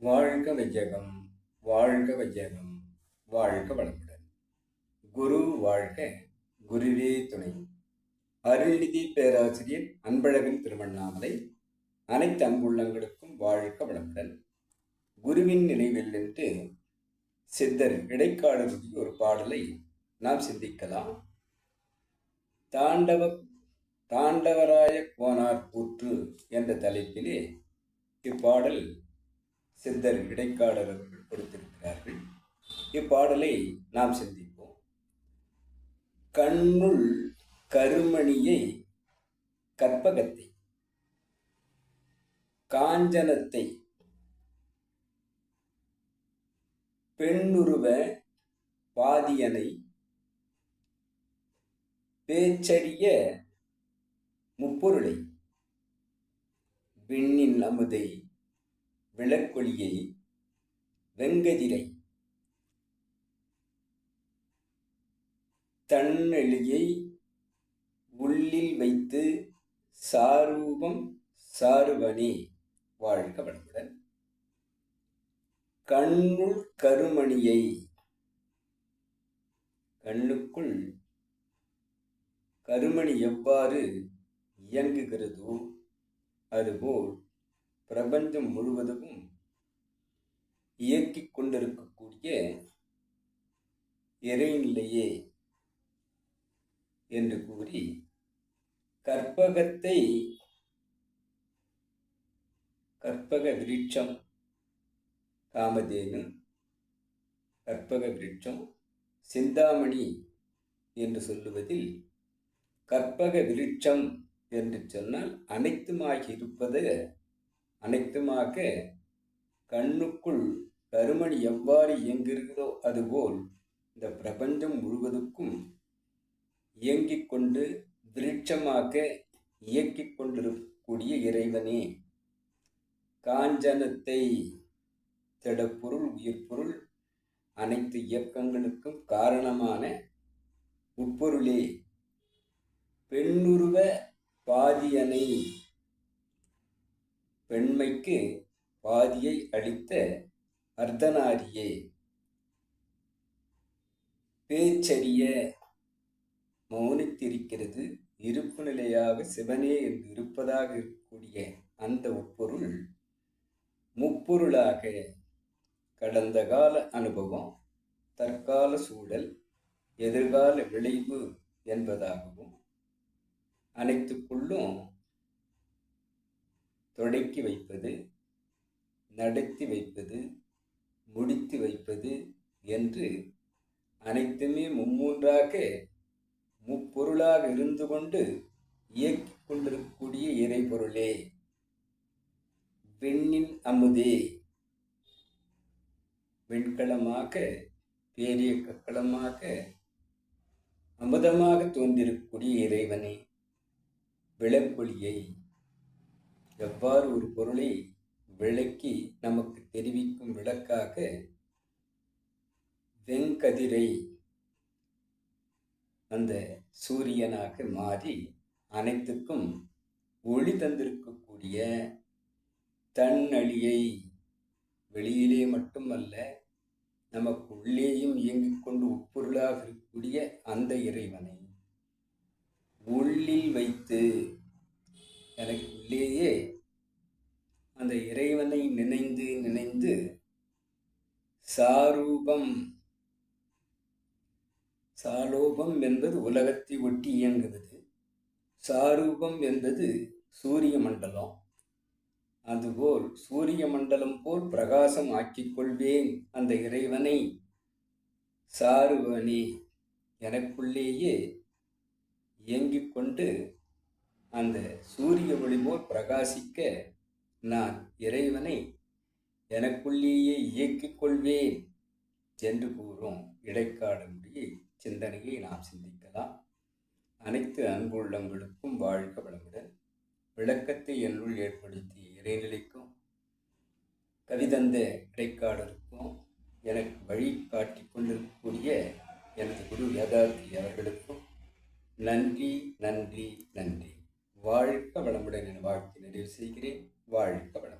வாழ்க வையகம் வாழ்க வையகம் வாழ்க வளமுடன். குரு வாழ்க குருவே துணை. அருள்நிதி பேராசிரியர் அன்பழகன் திருவண்ணாமலை அனைத்து அன்புள்ளங்களுக்கும் வாழ்க வளமுடன். குருவின் நினைவில் நின்று சித்தர் இடைக்காலருடைய ஒரு பாடலை நாம் சிந்திக்கலாம். தாண்டவ தாண்டவராய கோனார் கூற்று என்ற தலைப்பிலே இப்பாடல் சித்தர் இடைக்காடர் அவர்கள் கொடுத்திருக்கிறார்கள். இப்பாடலை நாம் சிந்திப்போம். கண்ணுள் கருமணியை கற்பகத்தை காஞ்சனத்தை பெண்ணுருவ பாதியனை பேச்சரிய முப்பொருளை விண்ணின் அமுதை விளக்கொலியை வெங்கதிரை தன்னெளியை உள்ளில் வைத்து சாரூபம் சாருவனே வாழ்க வளமுடன். கண்ணுள் கருமணியை கண்ணுக்குள் கருமணி எவ்வாறு இயங்குகிறதோ அதுபோல் பிரபஞ்சம் முழுவதும் இயக்கிக் கொண்டிருக்கக்கூடிய இறைநிலையே என்று கூறி கற்பகத்தை கற்பக விருட்சம் காமதேனு கற்பக விருட்சம் சிந்தாமணி என்று சொல்லுவதில் கற்பக விருட்சம் என்று சொன்னால் அனைத்துமாகி இருப்பது அனைத்துமாக கண்ணுக்குள் கருமணி எவ்வாறு இயங்குகிறதோ அதுபோல் இந்த பிரபஞ்சம் முழுவதுக்கும் இயங்கிக் கொண்டு விருட்சமாக இயக்கிக் கொண்டிருக்கக்கூடிய இறைவனே. காஞ்சனத்தை திடப்பொருள் உயிர்ப்பொருள் அனைத்து இயக்கங்களுக்கும் காரணமான உட்பொருளே. பெண்ணுருவ பாதியனை பெண்மைக்கு பாதியை அளித்த அர்த்தநாரியே. பேச்சரிய மௌனித்திருக்கிறது இருப்பு நிலையாக சிவனே என்று இருப்பதாக இருக்கக்கூடிய அந்த உட்பொருள் முப்பொருளாக கடந்த கால அனுபவம் தற்கால சூழல் எதிர்கால விளைவு என்பதாகவும் அனைத்துக்குள்ளும் தொடக்கி வைப்பது நடத்தி வைப்பது முடித்து வைப்பது என்று அனைத்துமே மும்மூன்றாக முப்பொருளாக இருந்து கொண்டு இயக்கிக் கொண்டிருக்கக்கூடிய இறைபொருளே. வெண்ணின் அமுதே. வெண்கலமாக பேரிய கக்களமாக அமுதமாக தோன்றிருக்கக்கூடிய இறைவனே. விளக்கொலியை எவ்வாறு ஒரு பொருளை விளக்கி நமக்கு தெரிவிக்கும் விளக்காக வெங்கதிரை அந்த சூரியனாக மாறி அனைத்துக்கும் ஒளி தந்திருக்கக்கூடிய தன்னழியை வெளியிலே மட்டுமல்ல நமக்கு உள்ளேயும் இயங்கிக் கொண்டு உட்பொருளாக இருக்கக்கூடிய அந்த இறைவனை உள்ளில் வைத்து எனக்கு உள்ளேயே அந்த இறைவனை நினைந்து நினைந்து சாரூபம். சாலோபம் என்பது உலகத்தை ஒட்டி இயங்குவது. சாரூபம் என்பது சூரிய மண்டலம். அதுபோல் சூரிய மண்டலம் போல் பிரகாசம் ஆக்கிக் கொள்வேன் அந்த இறைவனை. சாருவனே எனக்குள்ளேயே இயங்கிக் கொண்டு அந்த சூரிய ஒளி போல் பிரகாசிக்க நான் இறைவனை எனக்குள்ளேயே இயக்கிக் கொள்வேன் என்று கூறும் இடைக்காடனுடைய சிந்தனையை நாம் சிந்திக்கலாம். அனைத்து அன்புள்ளங்களுக்கும் வாழ்க வளமுடன். விளக்கத்தை என்னுள் ஏற்படுத்திய இறைநிலைக்கும் கவிதந்த இடைக்காடருக்கும் எனக்கு வழி காட்டி கொண்டிருக்கக்கூடிய எனது குரு யதார்த்தி அவர்களுக்கும் நன்றி நன்றி நன்றி. வாழ்க வளமுடன் என வாழ்த்து நிறைவு செய்கிறேன். வாழ்க வளம்